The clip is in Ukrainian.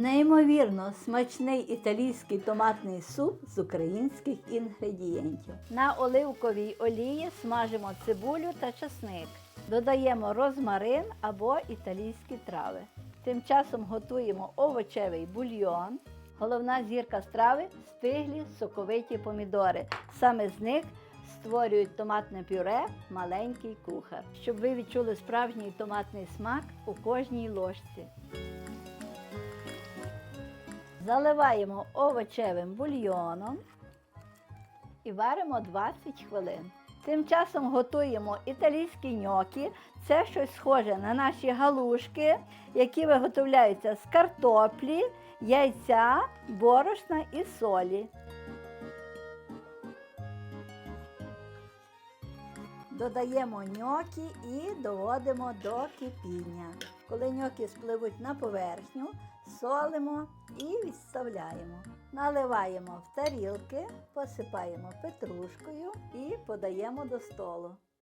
Неймовірно смачний італійський томатний суп з українських інгредієнтів. На оливковій олії смажимо цибулю та чесник. Додаємо розмарин або італійські трави. Тим часом готуємо овочевий бульйон. Головна зірка страви стиглі соковиті помідори. Саме з них створюють томатне пюре маленький кухар, щоб ви відчули справжній томатний смак у кожній ложці. Заливаємо овочевим бульйоном і варимо 20 хвилин. Тим часом готуємо італійські ньокі. Це щось схоже на наші галушки, які виготовляються з картоплі, яйця, борошна і солі. Додаємо ньокі і доводимо до кипіння. Коли ньокі спливуть на поверхню, солимо і відставляємо. Наливаємо в тарілки, посипаємо петрушкою і подаємо до столу.